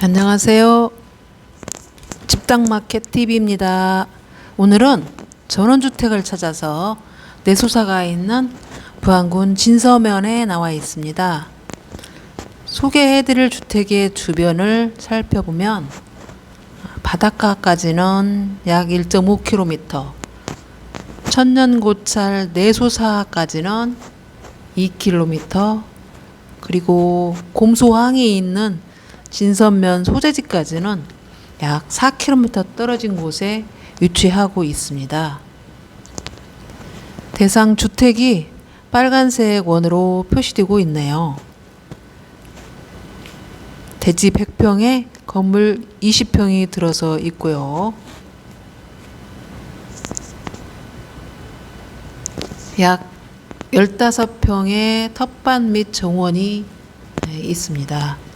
안녕하세요. 집당마켓 TV입니다. 오늘은 전원주택을 찾아서 내소사가 있는 부안군 진서면에 나와 있습니다. 소개해드릴 주택의 주변을 살펴보면 바닷가까지는 약 1.5km, 천년고찰 내소사까지는 2km, 그리고 곰소항이 있는 진선면 소재지까지는 약 4km 떨어진 곳에 위치하고 있습니다. 대상 주택이 빨간색 원으로 표시되고 있네요. 대지 100평에 건물 20평이 들어서 있고요. 약 15평의 텃밭 및 정원이 네, 있습니다.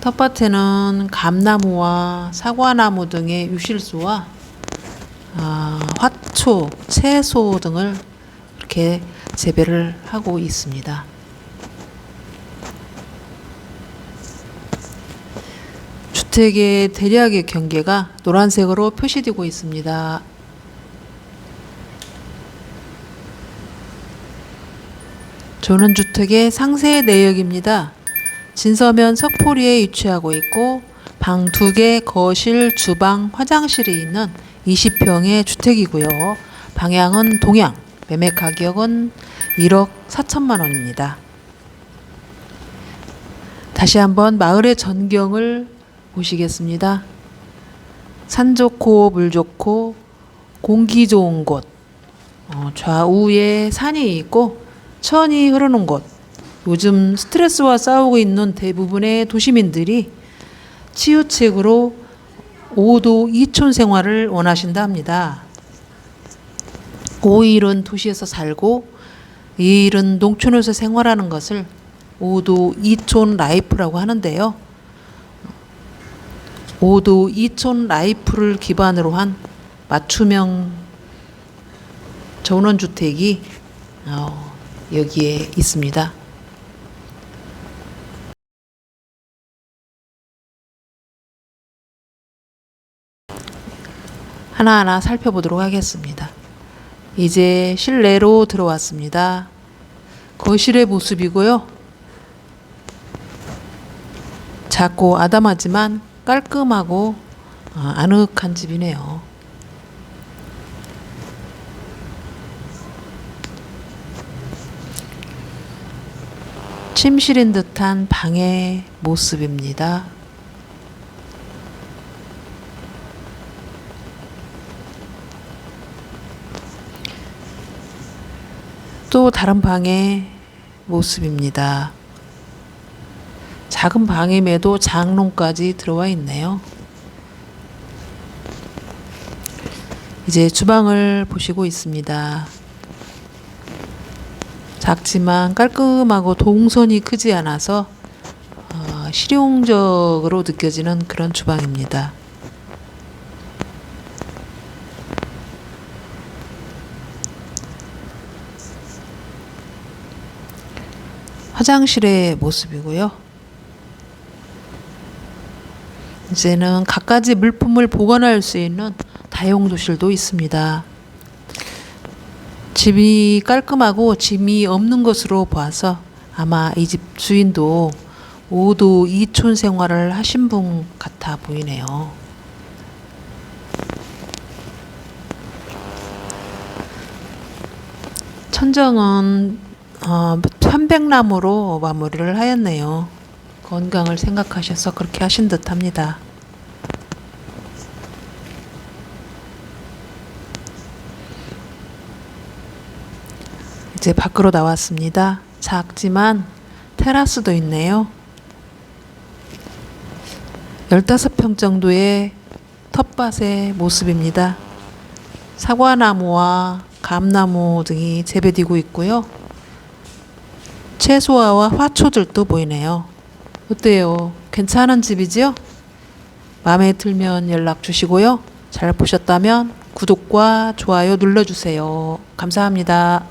텃밭에는 감나무와 사과나무 등의 유실수와 아, 화초, 채소 등을 이렇게 재배를 하고 있습니다. 주택의 대략의 경계가 노란색으로 표시되고 있습니다. 조는주택의 상세 내역입니다. 진서면 석포리에 위치하고 있고 방 두 개, 거실, 주방, 화장실이 있는 20평의 주택이고요. 방향은 동향, 매매 가격은 1억 4천만 원입니다. 다시 한번 마을의 전경을 보시겠습니다. 산 좋고 물 좋고 공기 좋은 곳, 어, 좌우에 산이 있고 천이 흐르는 곳, 요즘 스트레스와 싸우고 있는 대부분의 도시민들이 치유책으로 5도 2촌 생활을 원하신다 합니다. 5일은 도시에서 살고 2일은 농촌에서 생활하는 것을 5도 2촌 라이프라고 하는데요. 5도 2촌 라이프를 기반으로 한 맞춤형 전원주택이 어, 여기에 있습니다. 하나하나 살펴보도록 하겠습니다. 이제 실내로 들어왔습니다. 거실의 모습이고요. 작고 아담하지만 깔끔하고 어, 아늑한 집이네요. 침실인 듯한 방의 모습입니다. 또 다른 방의 모습입니다. 작은 방임에도 장롱까지 들어와 있네요. 이제 주방을 보시고 있습니다. 작지만 깔끔하고 동선이 크지 않아서 어, 실용적으로 느껴지는 그런 주방입니다. 화장실의 모습이고요. 이제는 갖가지 물품을 보관할 수 있는 다용도실도 있습니다. 집이 깔끔하고 짐이 없는 것으로 봐서 아마 이 집 주인도 5도 2촌 생활을 하신 분 같아 보이네요. 천정은 어, 편백나무로 마무리를 하였네요. 건강을 생각하셔서 그렇게 하신 듯 합니다. 이제 밖으로 나왔습니다. 작지만 테라스도 있네요. 15평 정도의 텃밭의 모습입니다. 사과나무와 감나무 등이 재배되고 있고요. 채소화와 화초들도 보이네요. 어때요? 괜찮은 집이지요? 마음에 들면 연락 주시고요. 잘 보셨다면 구독과 좋아요 눌러주세요. 감사합니다.